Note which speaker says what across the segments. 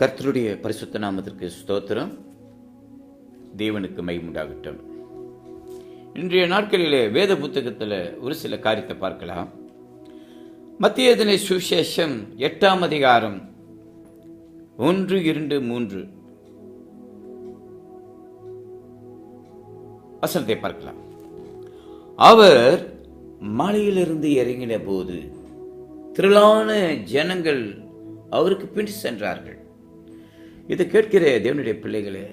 Speaker 1: கர்த்தருடைய பரிசுத்த நாமத்திற்கு ஸ்தோத்திரம். தேவனுக்கு மைமுண்டாகட்டும் இன்றைய நாட்களிலே வேத புத்தகத்தில் ஒரு சில காரியத்தை பார்க்கலாம். மத்தியதனை சுவிசேஷம் எட்டாம் அதிகாரம் ஒன்று இரண்டு மூன்று. வசனத்தை பார்க்கலாம். அவர் மலையிலிருந்து இறங்கின போது திரளான ஜனங்கள் அவருக்கு பின் சென்றார்கள். இதை கேட்கிற தேவனுடைய பிள்ளைகளே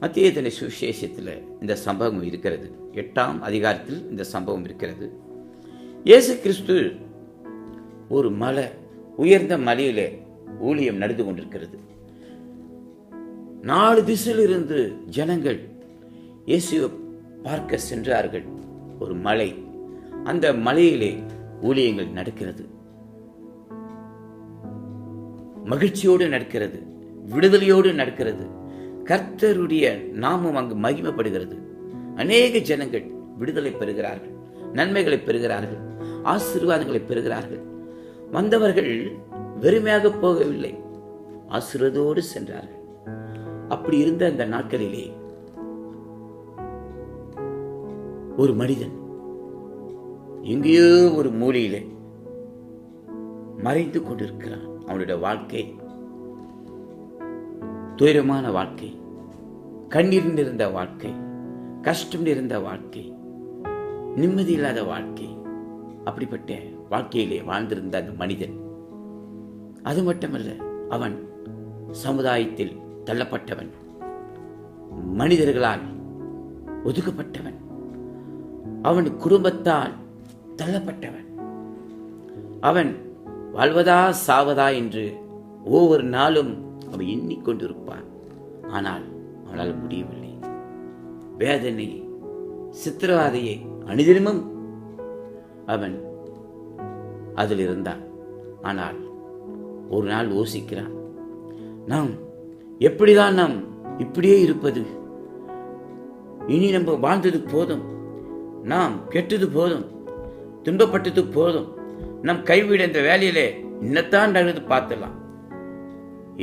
Speaker 1: மத்தியதனை சுவிசேஷத்தில் இந்த சம்பவம் இருக்கிறது. எட்டாம் அதிகாரத்தில் இந்த சம்பவம் இருக்கிறது. இயேசு கிறிஸ்து ஒரு மலை உயர்ந்த மலையிலே ஊழியம் நடந்து கொண்டிருக்கிறது. நாலு திசையிலிருந்து ஜனங்கள் இயேசுவை பார்க்க சென்றார்கள். ஒரு மலை அந்த மலையிலே ஊழியங்கள் நடக்கிறது. மகிழ்ச்சியோடு நடக்கிறது. விடுதலையோடு நடக்கிறது. கர்த்தருடைய நாமம் அங்கு மகிமைப்படுகிறது. அநேக ஜனங்கள் விடுதலை பெறுகிறார்கள் நன்மைகளை பெறுகிறார்கள் ஆசீர்வாதங்களை பெறுகிறார்கள். வந்தவர்கள் வெறுமையாக போகவில்லை ஆசீர்வதோடு சென்றார்கள். அப்படி இருந்த அந்த நாட்களிலே ஒரு மனிதன் எங்கேயோ ஒரு மூலையிலே மறைந்து கொண்டிருக்கிறான். அவனுடைய வாழ்க்கை துயரமான வாழ்க்கை கண்ணீர் நிறைந்த வாழ்க்கை கஷ்டம் நிறைந்த வாழ்க்கை நிம்மதி இல்லாத வாழ்க்கை அப்படிப்பட்ட வாழ்க்கையிலே வாழ்ந்திருந்த அந்த மனிதன். அது மட்டுமல்ல அவன் சமுதாயத்தில் தள்ளப்பட்டவன் மனிதர்களால் ஒதுக்கப்பட்டவன் அவன் குடும்பத்தால் தள்ளப்பட்டவன். அவன் வாழ்வதா சாவதா என்று ஒவ்வொரு நாளும் அவன் எண்ணிக்கொண்டிருப்பான். ஆனால் அவனால் முடியவில்லை. வேதனை சித்திரவாதையை அனுதினமும் அவன் அதில் இருந்தான். ஆனால் ஒரு நாள் யோசிக்கிறான். நாம் எப்படிதான் நாம் இப்படியே இருப்பது? இனி நம்ம வாழ்ந்தது போதும். நாம் கெட்டது போதும். துன்பப்பட்டது போதும். நம் கைவிட இந்த வேலையிலே இன்னத்தான் நடந்து பார்த்துடலாம்.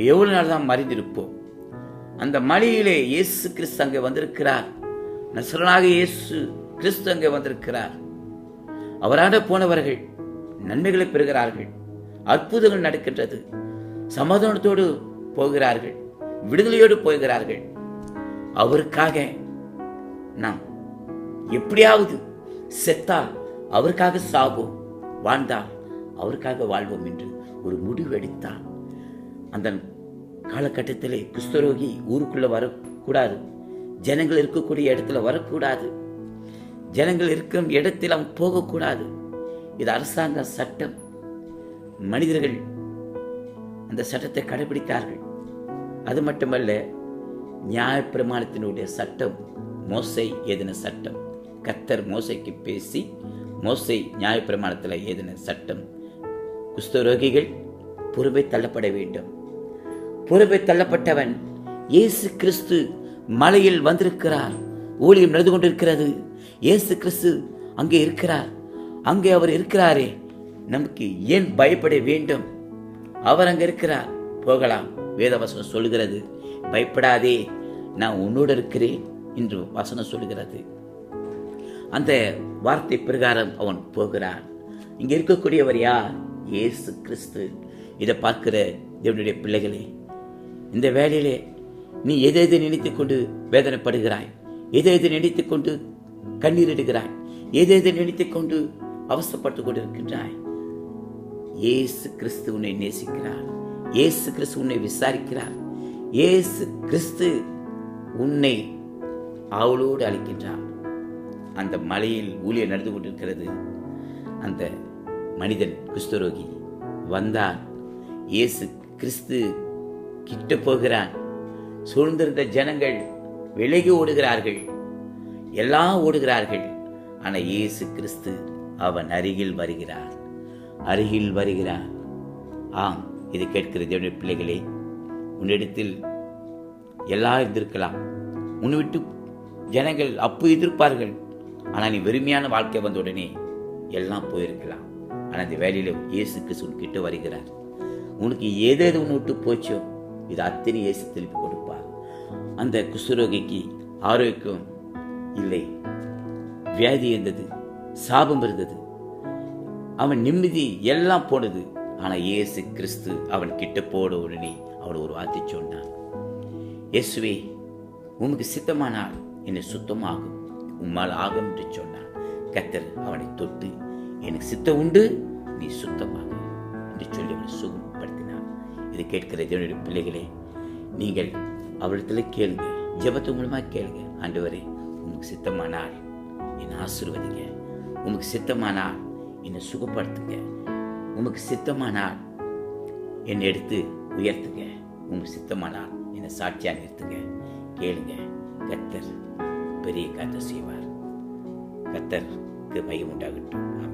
Speaker 1: எவ்வளோ நாள் தான் மறைந்திருப்போம். அந்த மலையிலே இயேசு கிறிஸ்து அங்கே வந்திருக்கிறார். நசுரனாக இயேசு கிறிஸ்து அங்கே வந்திருக்கிறார். அவராட போனவர்கள் நன்மைகளை பெறுகிறார்கள். அற்புதங்கள் நடக்கின்றது. சமாதானத்தோடு போகிறார்கள். விடுதலையோடு போகிறார்கள். அவருக்காக நாம் எப்படியாவது செத்தால் அவருக்காக சாவோம் வாழ்ந்தால் அவருக்காக வாழ்வோம் என்று ஒரு முடிவெடுத்தான் அந்த காலகட்டத்திலே குஸ்தரோகி ஊருக்குள்ள வரக்கூடாது. ஜனங்கள் இருக்கக்கூடிய இடத்துல வரக்கூடாது. ஜனங்கள் இருக்கும் இடத்தில் அவன் போகக்கூடாது. இது அரசாங்க சட்டம். மனிதர்கள் அந்த சட்டத்தை கடைபிடித்தார்கள். அது மட்டுமல்ல நியாயப்பிரமாணத்தினுடைய சட்டம் மோசை ஏதின சட்டம். கத்தர் மோசைக்கு பேசி மோசை நியாயப்பிரமாணத்தில் ஏதின சட்டம். குஸ்தரோகிகள் புறவை தள்ளப்பட வேண்டும். புறவே தள்ளப்பட்டவன் இயேசு கிறிஸ்து மலையில் வந்திருக்கிறார். ஊழியம் நடந்து கொண்டிருக்கிறது. இயேசு கிறிஸ்து அங்கே இருக்கிறார். அங்கே அவர் இருக்கிறாரே. நமக்கு ஏன் பயப்பட வேண்டும்? அவர் அங்கே இருக்கிறார். போகலாம். வேதவசனம் சொல்லுகிறது. பயப்படாதே. நான் உன்னோடு இருக்கிறேன் என்று வசனம் சொல்லுகிறது. அந்த வார்த்தை பிரகாரம் அவன் போகிறான். இங்கே இருக்கக்கூடியவர் யார்? இயேசு கிறிஸ்து. இதை பார்க்கிற தேவனுடைய பிள்ளைகளே இந்த வேலையிலே நீ எதை எது நினைத்து கொண்டு வேதனைப்படுகிறாய்? எதை எது நினைத்து கொண்டு கண்ணீரிடுகிறாய்? எதை எது நினைத்து கொண்டு அவசப்பட்டு கொண்டிருக்கின்றாய் இயேசு கிறிஸ்து உன்னை நேசிக்கிறார். இயேசு கிறிஸ்து உன்னை விசாரிக்கிறார். இயேசு கிறிஸ்து உன்னை அவளோடு அழைக்கின்றார். அந்த மலையில் ஊழியர் நடந்து கொண்டிருக்கிறது. அந்த மனிதன் குஸ்தரோகி வந்தான். இயேசு கிறிஸ்து கிட்டு போகிறான் சூழ்ந்திருந்த ஜனங்கள் விலகி ஓடுகிறார்கள். எல்லாம் ஓடுகிறார்கள். ஆனால் இயேசு கிறிஸ்து அவன் அருகில் வருகிறார் அருகில் வருகிறார் ஆம் இது கேட்கிறது தேவனுடைய பிள்ளைகளே உன்னிடத்தில் எல்லாம் இருந்திருக்கலாம். உன்னை விட்டு ஜனங்கள் அப்போ எதிர்ப்பார்கள். ஆனால் நீ வெறுமையான வாழ்க்கை வந்த உடனே எல்லாம் போயிருக்கலாம். ஆனால் அந்த வேலையில் இயேசு கிறிஸ்து கிட்ட வருகிறார். உனக்கு எது எது ஒன்று விட்டு போச்சோ? இது அத்தனை இயேசு திருப்பி கொடுப்பா அந்த குஷ்டரோகிக்கு ஆரோக்கியம் இல்லை. வியாதி இருந்தது சாபம் இருந்தது. அவன் நிம்மதி எல்லாம் போனது. ஆனா இயேசு கிறிஸ்து அவன் கிட்ட போட உடனே அவன் ஒரு வார்த்தை சொன்னான். இயேசுவே உமக்கு சித்தமானால் என்னை சுத்தமாகும் உம்மால் ஆகும் என்று சொன்னான். கத்தர் அவனை தொட்டு எனக்கு சித்தம் உண்டு நீ சுத்தமாக என்று சொல்லி அவனை சுகப்படுத்த இதை கேட்கிற தேவனுடைய பிள்ளைகளே நீங்கள் அவரிடத்தில் கேளுங்க. ஜெபத்து மூலமா கேளுங்க. ஆண்டவரே உமக்கு சித்தமானால் என்னை ஆசீர்வதிங்க. உமக்கு சித்தமானால் என்னை சுகப்படுத்துங்க. உமக்கு சித்தமானால் என்னை எடுத்து உயர்த்துங்க. உமக்கு சித்தமானால் என்னை சாட்சியாக நிறுத்துங்க. கேளுங்க. கத்தர் பெரிய காத்த செய்வார். கத்தருக்கு மையம் உண்டாகட்டும்.